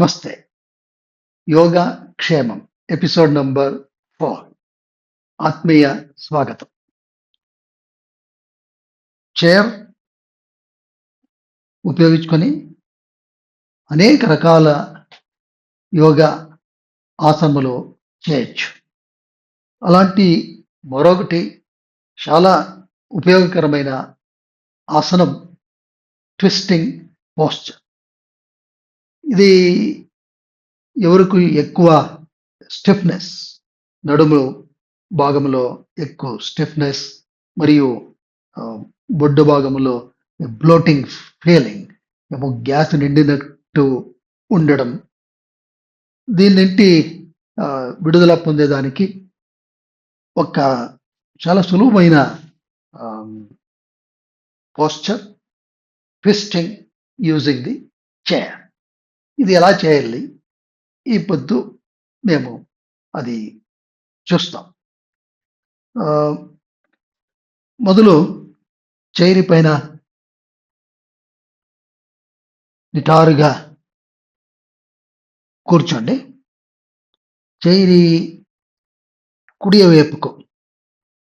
నమస్తే. యోగా క్షేమం episode number four. ఆత్మీయ స్వాగతం. చైర్ ఉపయోగించుకొని అనేక రకాల యోగా ఆసనములు చేయొచ్చు. అలాంటి మరొకటి చాలా ఉపయోగకరమైన ఆసనం ట్విస్టింగ్ పోస్చర్. ఇది ఎవరికి ఎక్కువ స్టిఫ్నెస్ నడుము భాగంలో ఎక్కువ స్టిఫ్నెస్ మరియు బొడ్డు భాగంలో బ్లోటింగ్ ఫీలింగ్ ఏమో గ్యాస్ నిండినట్టు ఉండడం. దీన్నింటి విడుదల పొందేదానికి ఒక చాలా సులువైన posture twisting using the chair ఇది ఎలా చేయాలి? ఈ పొద్దు మేము అది చూస్తాం. మొదలు చైరి పైన నిటారుగా కూర్చోండి. చైరి కుడి వైపుకు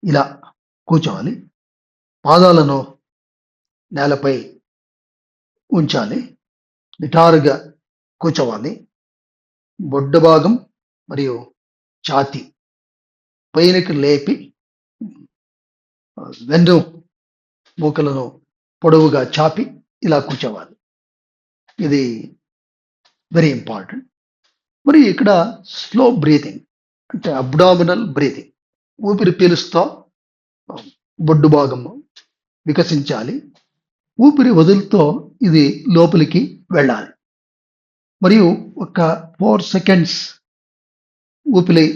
ఇలా కూర్చోవాలి. పాదాలను నేలపై ఉంచాలి. నిటారుగా కూర్చోవాలి. బొడ్డు భాగం మరియు ఛాతి పైనకి లేపి వెన్ను మూకలను పొడవుగా చాపి ఇలా కూర్చోవాలి. ఇది వెరీ ఇంపార్టెంట్ మరి ఇక్కడ స్లో బ్రీతింగ్ అంటే అబ్డామినల్ బ్రీతింగ్ ఊపిరి పీలుస్తూ బొడ్డు భాగం వికసించాలి. ఊపిరి వదులుతో ఇది లోపలికి వెళ్ళాలి. మరియు ఒక ఫోర్ సెకండ్స్ ఊపిలి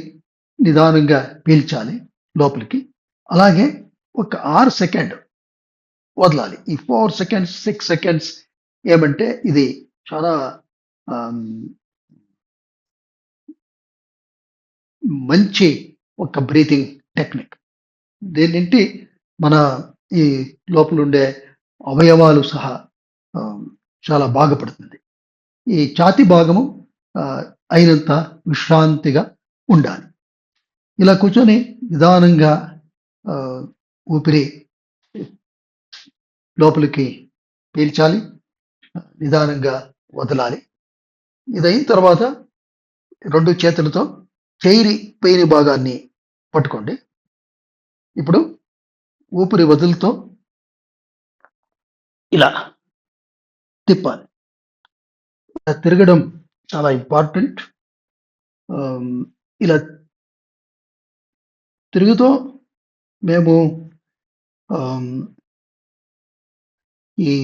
నిదానంగా పీల్చాలి లోపలికి. అలాగే ఒక ఆరు సెకండ్ వదలాలి. ఈ ఫోర్ సెకండ్స్ సిక్స్ సెకండ్స్ ఏమంటే ఇది చాలా మంచి ఒక బ్రీతింగ్ టెక్నిక్. దేనింటి మన ఈ లోపల ఉండే అవయవాలు సహా చాలా బాగుపడుతుంది ఈ ఛాతి భాగము అయినంత విశ్రాంతిగా ఉండాలి. ఇలా కూర్చొని నిదానంగా ఊపిరి లోపలికి పీల్చాలి నిదానంగా వదలాలి. ఇది అయిన తర్వాత రెండు చేతులతో చైరి పైన భాగాన్ని పట్టుకోండి. ఇప్పుడు ఊపిరి వదులుతో ఇలా తిప్పాలి. ఇలా తిరగడం చాలా ఇంపార్టెంట్ ఇలా తిరుగుతూ మేము ఈ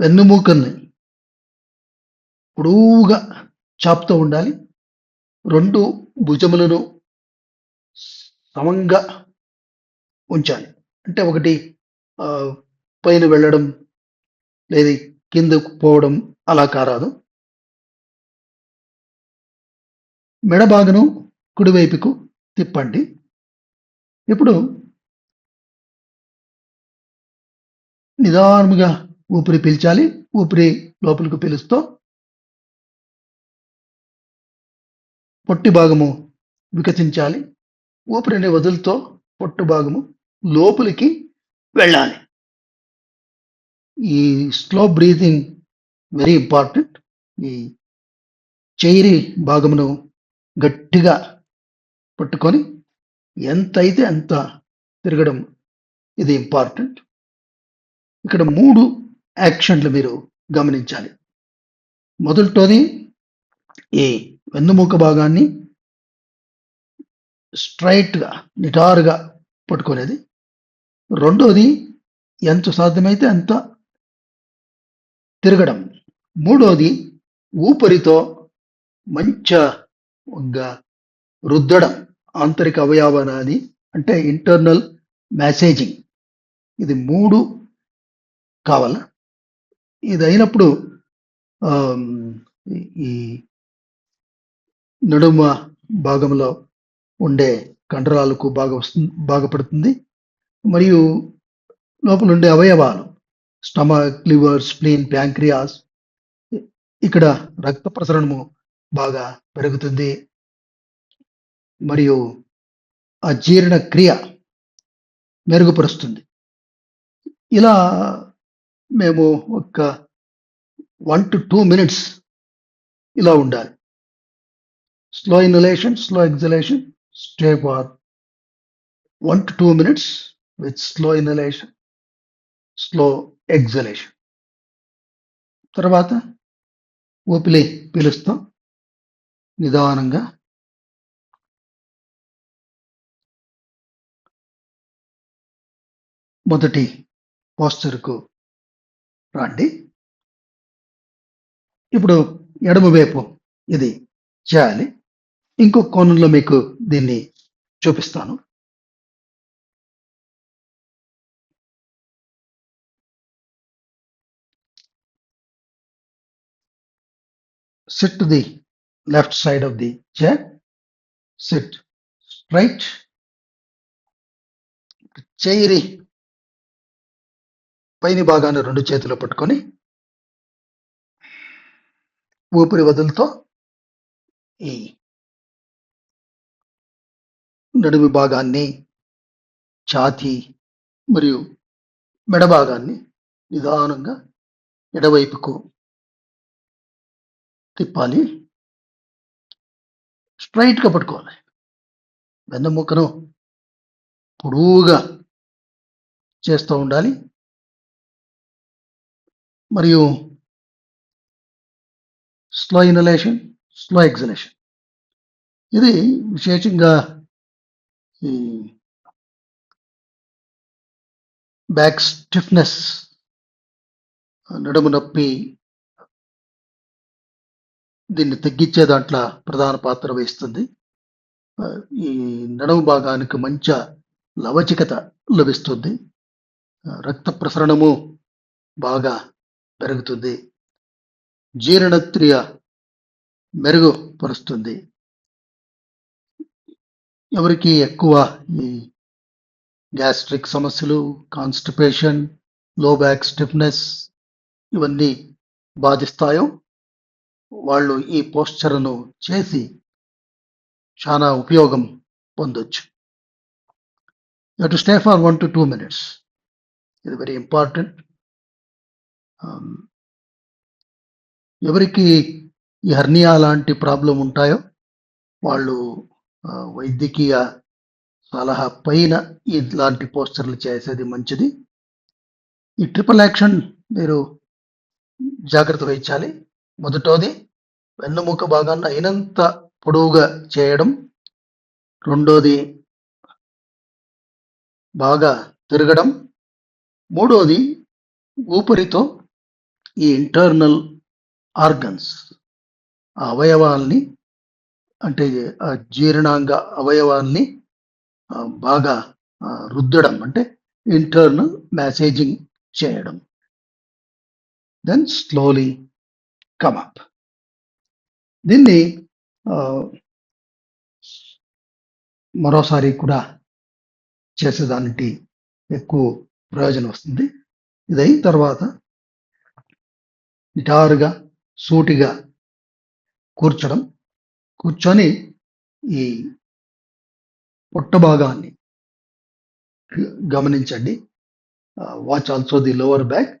వెన్నుమూకల్ని పొడవుగా చాపుతూ ఉండాలి. రెండు భుజములను సమంగా ఉంచాలి. అంటే ఒకటి ఆ, పైన వెళ్ళడం లేదా కిందకు పోవడం అలా కారాదు. మెడ కుడివైపుకు తిప్పండి. ఇప్పుడు నిదానముగా ఊపిరి పీల్చాలి. ఊపిరి లోపలికి పీలుస్తూ పొట్టి భాగము వికసించాలి. ఊపిరిని వదులుతో పొట్టు భాగము లోపలికి వెళ్ళాలి. ఈ స్లో బ్రీతింగ్ వెరీ ఇంపార్టెంట్. ఈ చైరి భాగమును గట్టిగా పట్టుకొని ఎంత అయితే అంత తిరగడం ఇది ఇంపార్టెంట్. ఇక్కడ మూడు యాక్షన్లు మీరు గమనించాలి. మొదటిది ఈ వెన్నుముక భాగాన్ని స్ట్రైట్గా నిటారుగా పట్టుకునేది రెండోది ఎంత సాధ్యమైతే అంత తిరగడం. మూడోది ఊపిరితో మంచిగా రుద్దడం ఆంతరిక అవయవాన్ని అంటే ఇంటర్నల్ మ్యాసేజింగ్. ఇది మూడు కావాల? ఇది అయినప్పుడు ఈ నడుమ భాగంలో ఉండే కండరాలకు బాగా వస్తుంది బాగుపడుతుంది. మరియు లోపల ఉండే అవయవాలు స్టమక్ లివర్ స్ప్లీన్ ప్యాంక్రియాస్ ఇక్కడ రక్త ప్రసరణము బాగా పెరుగుతుంది. మరియు ఆ క్రియ మెరుగుపరుస్తుంది. ఇలా మేము ఒక వన్ టు టూ మినిట్స్ ఇలా ఉండాలి. Slow inhalation slow exhalation stay for one two two minutes with slow inhalation slow exhalation తర్వాత ఊపిలి పీలుస్తాం నిదానంగా. మొదటి పోస్చర్కు రండి. ఇప్పుడు ఎడమవైపు ఇది చేయాలి. ఇంకో కోణంలో మీకు దీన్ని చూపిస్తాను. Sit to the left side of the chair. Sit straight. చేయిరి పైని భాగాన్ని రెండు చేతిలో పట్టుకొని ఊపిరి వదులతో ఈ నడుము భాగాన్ని ఛాతీ మరియు మెడ భాగాన్ని నిదానంగా ఎడవైపుకు తిప్పాలి. స్ట్రైట్గా పట్టుకోవాలి. వెన్నెముకను పొడువుగా చేస్తూ ఉండాలి. మరియు స్లో ఇన్హలేషన్ స్లో ఎగ్జలేషన్. ఇది విశేషంగా ఈ బ్యాక్ స్టిఫ్నెస్ నడుము నొప్పి దీన్ని తగ్గించే దాంట్లో ప్రధాన పాత్ర వహిస్తుంది. ఈ నడుము భాగానికి మంచి లవచికత లభిస్తుంది. రక్త ప్రసరణము బాగా పెరుగుతుంది. జీర్ణక్రియ మెరుగుపరుస్తుంది. ఎవరికి ఎక్కువ ఈ గ్యాస్ట్రిక్ సమస్యలు కాన్స్టిపేషన్లో బ్యాక్ స్టిఫ్నెస్ ఇవన్నీ బాధిస్తాయో వాళ్ళు ఈ పోస్చర్ను చేసి చాలా ఉపయోగం పొందొచ్చు. You to stay for one two two minutes. ఇది వెరీ ఇంపార్టెంట్. ఎవరికి ఈ హర్నియా లాంటి ప్రాబ్లం ఉంటాయో వాళ్ళు వైద్యకీయ సలహా పైన ఇలాంటి పోస్టర్లు చేసేది మంచిది. ఈ ట్రిపుల్ యాక్షన్ మీరు జాగ్రత్త వహించాలి. మొదటోది వెన్నుముక భాగాన్ని అయినంత పొడవుగా చేయడం. రెండోది బాగా తిరగడం. మూడోది ఊపిరితో ఈ ఇంటర్నల్ ఆర్గన్స్ అవయవాల్ని అంటే ఆ జీర్ణాంగ అవయవాల్ని బాగా రుద్దడం అంటే ఇంటర్నల్ మ్యాసేజింగ్ చేయడం. దెన్ స్లోలీ కమ్ అప్ దీన్ని ఆ, మరోసారి కూడా చేసేదానికి ఎక్కువ ప్రయోజనం వస్తుంది. ఇది తర్వాత నిటారుగా సూటిగా కూర్చోడం కూర్చొని ఈ పొట్ట భాగాన్ని గమనించండి watch also the lower back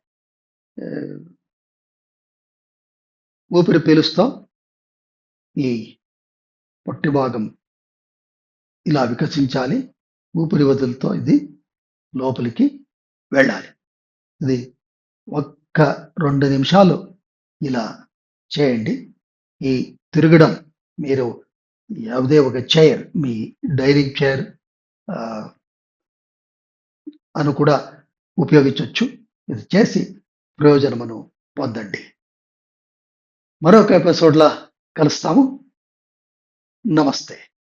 ఊపిరి పీలుస్తాం ఈ పొట్టి భాగం ఇలా వికసించాలి ఊపిరి వదులతో ఇది లోపలికి వెళ్ళాలి ఇది ఒక్క రెండు నిమిషాలు ఇలా చేయండి ఈ తిరగడం మీరు ಯಾವುದೇ ఒక చైర్ మీ డైనింగ్ చైర్ అను కూడా ఉపయోగించవచ్చు ఇది చేసి ప్రయోజనమును పొందండి మరొక ఎపిసోడ్లో కలుస్తాము. నమస్తే.